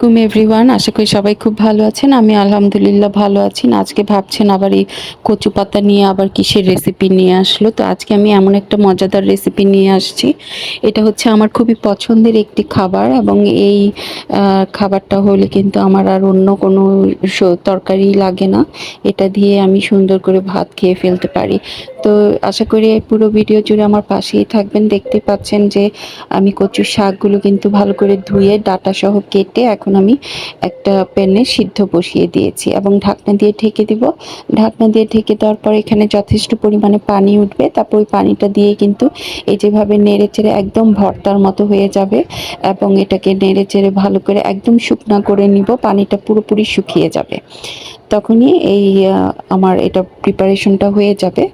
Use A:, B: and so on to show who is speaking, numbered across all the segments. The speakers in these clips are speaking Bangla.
A: কুম এভরিওয়ান আশা করি সবাই খুব ভালো আছেন। আমি আলহামদুলিল্লাহ ভালো আছি। আজকে ভাবছেন আবার এই কচু পাতা নিয়ে আবার কিসের রেসিপি নিয়ে আসলো। তো আজকে আমি এমন একটা মজাদার রেসিপি নিয়ে আসছি। এটা হচ্ছে আমার খুবই পছন্দের একটি খাবার এবং এই খাবারটা হলে কিন্তু আমার আর অন্য কোনো তরকারি লাগে না। এটা দিয়ে আমি সুন্দর করে ভাত খেয়ে ফেলতে পারি। তো আশা করি পুরো ভিডিও জুড়ে আমার পাশেই থাকবেন। দেখতে পাচ্ছেন যে আমি কচুর শাকগুলো কিন্তু ভালো করে ধুয়ে ডাটা সহ কেটে এখন আমি একটা প্যানে সিদ্ধ বসিয়ে দিয়েছি এবং ঢাকনা দিয়ে ঢেকে দিব। ঢাকনা দিয়ে ঢেকে দেওয়ার পর এখানে যথেষ্ট পরিমাণে পানি উঠবে। তারপর ওই পানিটা দিয়ে কিন্তু এই যেভাবে নেড়ে চেড়ে একদম ভর্তার মতো হয়ে যাবে এবং এটাকে নেড়ে চেড়ে ভালো করে একদম শুকনা করে নিব। পানিটা পুরোপুরি শুকিয়ে যাবে। তখনই এই আমার এটা প্রিপারেশনটা হয়ে যাবে।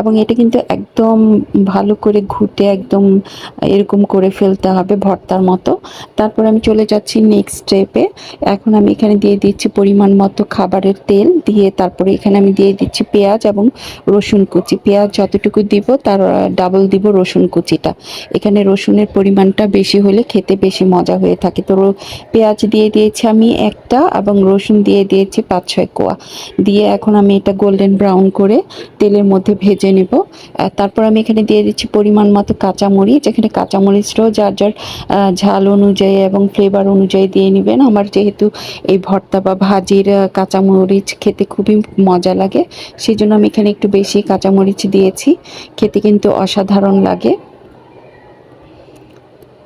A: এবং এটা কিন্তু একদম ভালো করে ঘুটে একদম এরকম করে ফেলতে হবে ভর্তার মতো। তারপর আমি চলে যাচ্ছি নেক্সট স্টেপে এখন আমি এখানে দিয়ে দিচ্ছি পরিমাণ মতো খাবারের তেল। দিয়ে তারপরে এখানে আমি দিয়ে দিচ্ছি পেঁয়াজ এবং রসুন কুচি। পেঁয়াজ যতটুকু দিব তার ডাবল দিব রসুন কুচিটা। এখানে রসুনের পরিমাণটা বেশি হলে খেতে বেশি মজা হয়ে থাকে। তো পেঁয়াজ দিয়ে দিয়েছি আমি একটা এবং রসুন দিয়ে দিয়েছি পাঁচ ছয় কোয়া। দিয়ে এখন আমি এটা গোল্ডেন ব্রাউন করে তেলের মধ্যে ভেজে নেব। তারপর আমি এখানে দিয়ে দিচ্ছি পরিমাণ মতো কাঁচামরিচ। এখানে কাঁচামরিচটাও যার যার ঝাল অনুযায়ী এবং ফ্লেভার অনুযায়ী দিয়ে নেবেন। আমার যেহেতু এই ভর্তা বা ভাজির কাঁচামরিচ খেতে খুবই মজা লাগে সেই জন্য আমি এখানে একটু বেশি কাঁচামরিচ দিয়েছি। খেতে কিন্তু অসাধারণ লাগে।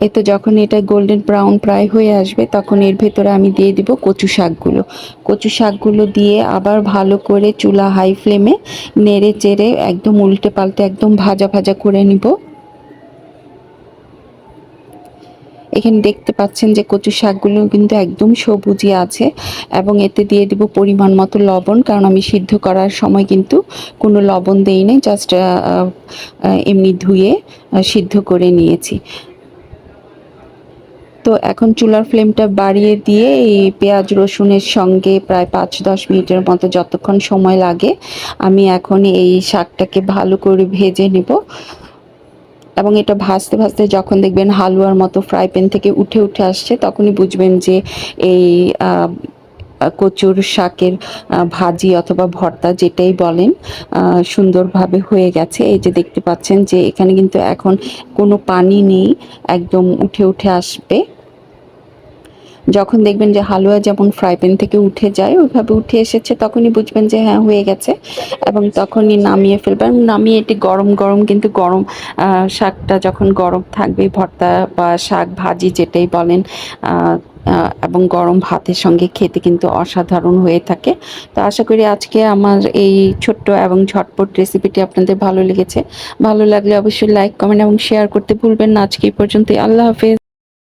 A: এই তো যখন এটা গোল্ডেন ব্রাউন প্রায় হয়ে আসবে, তখন এর ভেতরে আমি দিয়ে দিব কচু শাকগুলো। কচু শাকগুলো দিয়ে আবার ভালো করে চুলা হাই ফ্লেমে নেড়ে চেড়ে একদম উল্টে পাল্টে একদম ভাজা ভাজা করে নিব। এখানে দেখতে পাচ্ছেন যে কচু শাকগুলো কিন্তু একদম সবুজই আছে এবং এতে দিয়ে দিব পরিমাণ মতো লবণ, কারণ আমি সিদ্ধ করার সময় কিন্তু কোনো লবণ দেই নাই জাস্ট এমনি ধুয়ে সিদ্ধ করে নিয়েছি। তো এখন চুলার ফ্লেমটা বাড়িয়ে দিয়ে এই পেঁয়াজ রসুনের সঙ্গে প্রায় পাঁচ দশ মিনিটের মতো যতক্ষণ সময় লাগে, আমি এখন এই শাকটাকে ভালো করে ভেজে নেব। এবং এটা ভাজতে ভাজতে যখন দেখবেন হালুয়ার মতো ফ্রাই প্যান থেকে উঠে উঠে আসছে, তখনই বুঝবেন যে এই কচুর শাকের ভাজি অথবা ভর্তা যেটাই বলেন সুন্দরভাবে হয়ে গেছে। এই যে দেখতে পাচ্ছেন যে এখানে কিন্তু এখন কোনো পানি নেই, একদম উঠে উঠে আসবে। যখন দেখবেন যে হালুয়া যেমন ফ্রাই প্যান থেকে উঠে যায়, ওইভাবে উঠে এসেছে, তখনই বুঝবেন যে হ্যাঁ হয়ে গেছে। এবং তখনই নামিয়ে ফেলবেন। নামিয়ে এটি গরম গরম কিন্তু গরম শাকটা যখন গরম থাকবে, ভর্তা বা শাক ভাজি যেটাই বলেন এবং গরম ভাতের সঙ্গে খেতে কিন্তু অসাধারণ হয়ে থাকে। তো আশা করি আজকে আমার এই ছোট্ট এবং ঝটপট রেসিপিটি আপনাদের ভালো লেগেছে। ভালো লাগলে অবশ্যই লাইক কমেন্ট এবং শেয়ার করতে ভুলবেন না। আজকে এই পর্যন্তই। আল্লাহ হাফেজ।